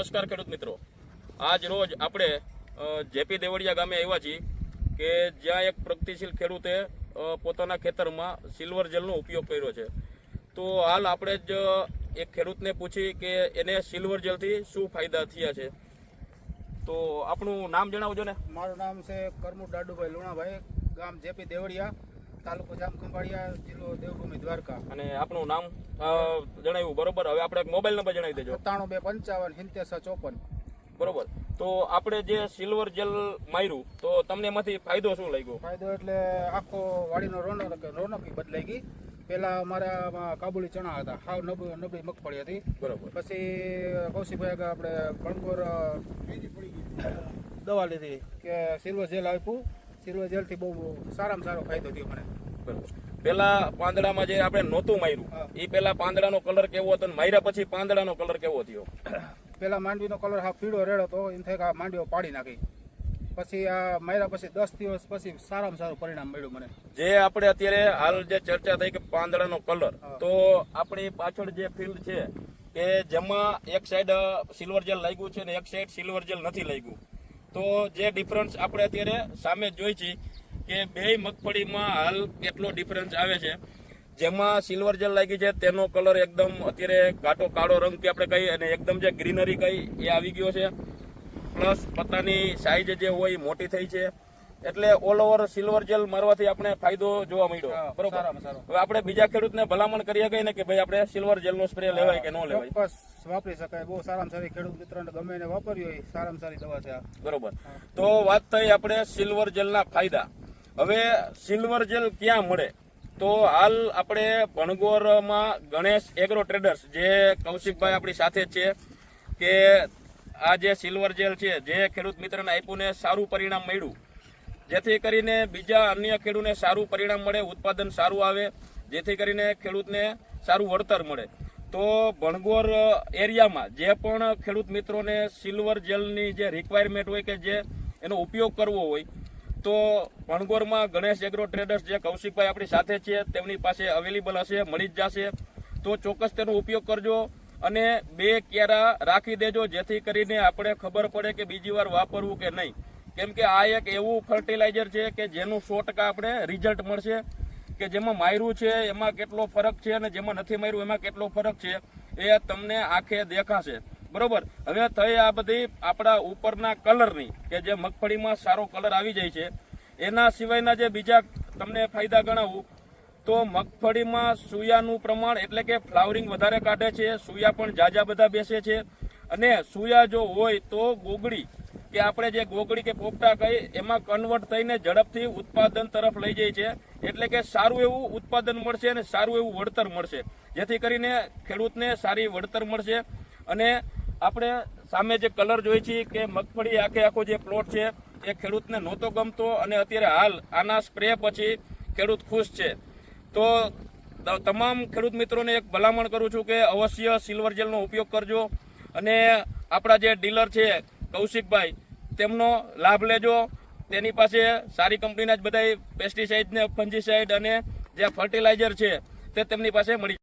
નમસ્કાર ખેડૂત મિત્રો. આજ રોજ આપણે જેપી દેવળિયા ગામે આવ્યા છીએ કે જ્યાં એક પ્રગતિશીલ ખેડૂતે પોતાના ખેતરમાં સિલ્વર જેલનો ઉપયોગ કર્યો છે. તો હાલ આપણે જ એક ખેડૂતને પૂછી કે એને સિલ્વર જેલથી શું ફાયદા થયા છે. તો આપણું નામ જણાવજો ને. મારું નામ છે કરમુ દાડુભાઈ લુણાભાઈ, ગામ જેપી દેવળિયા. તાલુકો જામ ખંભાળિયા જિલ્લો દેવભૂમિ દ્વારકા. અને આપણું નામ? જણાવ્યું બરોબર. હવે આપણે એક મોબાઈલ નંબર જણાવી દેજો. સત્તાણું બે પંચાવન સિત્તેર ચોપન. બરોબર. તો આપણે જે સિલ્વર જેલ માર્યું તો તમને એમાંથી ફાયદો શું લાગ્યો? ફાયદો એટલે આખો વાડીનો રોનક રોનકી બદલાઈ ગઈ. પેલા અમારા કાબુલી ચણા હતા. હાવ નબળી નબળી મગફળી હતી. બરોબર. પછી કૌશિકભાઈ આગળ આપણે ભણકોર અ, દવા લીધી કે સિલ્વર જેલ આપ્યું. સિલ્વર જેલથી બહુ સારામાં સારો ફાયદો થયો મને. પેલા પાંદડામાં જે આપણે નહોતું માર્યું એ પેલા પાંદડાનો કલર કેવો હતો અને માર્યા પછી પાંદડાનો કલર કેવો થયો? પેલા માંડવીનો કલર હા પીળો રેડો હતો એમ થાય કે આ માંડવીઓ પાડી નાખી. પછી આ માર્યા પછી દસ દિવસ પછી સારામાં સારું પરિણામ મળ્યું મને. જે આપણે અત્યારે હાલ જે ચર્ચા થઈ કે પાંદડાનો કલર તો આપણી પાછળ જે ફિલ્ડ છે કે જેમાં એક સાઈડ સિલ્વર જેલ લાગ્યું છે ને એક સાઈડ સિલ્વર જેલ નથી લાગ્યું. તો જે ડિફરન્સ આપણે અત્યારે સામે જોઈ છીએ કે બે મગફળીમાં હાલ કેટલો ડિફરન્સ આવે છે. જેમાં સિલ્વર જેલ લાગી છે, તેનો કલર એકદમ અત્યારે ઘાટો કાળો રંગ કે આપણે કહીએ અને એકદમ જે ગ્રીનરી કહી એ આવી ગયો છે. પ્લસ પત્તાની સાઈઝ જે હોય મોટી થઈ છે. એટલે ઓલ ઓવર સિલ્વર જેલ મારવાથી આપણે ફાયદો જોવા મળ્યો. બરોબર? હવે આપણે બીજા ખેડૂતને ભલામણ કરીએ ગઈ ને કે ભાઈ આપણે સિલ્વર જેલનો સ્પ્રે લેવાય કે ન લેવાય. વાપરી શકાય. બહુ સારામાં સારી ખેડૂત મિત્રોને ગમે એને વાપરી હોય સારામાં સારી દવા છે બરોબર. તો વાત થઈ આપણે સિલ્વર જેલના ફાયદા. હવે સિલ્વર જેલ ક્યાં મળે? તો હાલ આપણે ભણગોરમાં ગણેશ એગ્રો ટ્રેડર્સ જે કૌશિકભાઈ આપણી સાથે છે કે આ જે સિલ્વર જેલ છે જે ખેડૂત મિત્રને આપ્યું ને સારું પરિણામ મળ્યું. જેથી કરીને બીજા અન્ય ખેડૂતને સારું પરિણામ મળે, ઉત્પાદન સારું આવે, જેથી કરીને ખેડૂતને સારું વળતર મળે. તો ભણગોર એરિયામાં જે પણ ખેડૂત મિત્રોને સિલ્વર જેલની જે રિક્વાયરમેન્ટ હોય કે જે એનો ઉપયોગ કરવો હોય, તો ભણગોરમાં ગણેશ એગ્રો ટ્રેડર્સ જે કૌશિકભાઈ આપણી સાથે છે, તેમની પાસે અવેલેબલ હશે, મળી જ જશે. તો ચોક્કસ તેનો ઉપયોગ કરજો અને બે ક્યારા રાખી દેજો, જેથી કરીને આપણે ખબર પડે કે બીજી વાર વાપરવું કે નહીં. કેમ કે આ એક એવું ફર્ટિલાઇઝર છે કે જેનું સો ટકા આપણે રિઝલ્ટ મળશે કે જેમાં માયરું છે, એમાં કેટલો ફરક છે અને જેમાં નથી માર્યું, એમાં કેટલો ફરક છે, એ તમને આંખે દેખાશે. બરોબર? હવે થઈ આ બધી આપણા ઉપરના કલરની કે જે મગફળીમાં સારો કલર આવી જાય છે, એના સિવાયના જે બીજા તમને ફાયદા ગણાવું, તો મગફળીમાં સુયાનું પ્રમાણ એટલે કે ફ્લાવરિંગ વધારે કાઢે છે, સુયા પણ જાજા બધા બેસે છે અને સુયા જો હોય તો ગોગડી કે આપણે જે ગોગળી કે પોપટા કહી એમાં કન્વર્ટ થઈને ઝડપથી ઉત્પાદન તરફ લઈ જાય છે. એટલે કે સારું એવું ઉત્પાદન મળશે અને સારું એવું વળતર મળશે. જેથી કરીને ખેડૂતને સારી વળતર મળશે. અને આપણે સામે જે કલર જોઈએ છીએ કે મગફળી આખે આખો જે પ્લોટ છે, એ ખેડૂતને નહોતો ગમતો અને અત્યારે હાલ આના સ્પ્રે પછી ખેડૂત ખુશ છે. તો તમામ ખેડૂત મિત્રોને એક ભલામણ કરું છું કે અવશ્ય સિલ્વર જેલનો ઉપયોગ કરજો. અને આપણા જે ડીલર છે કૌશિકભાઈ, તેમનો લાભ લેજો. તેની પાસે સારી કંપનીના જ બધા પેસ્ટિસાઇડ ને ફંજીસાઇડ અને જે ફર્ટિલાઇઝર છે તે તેમની પાસે મળી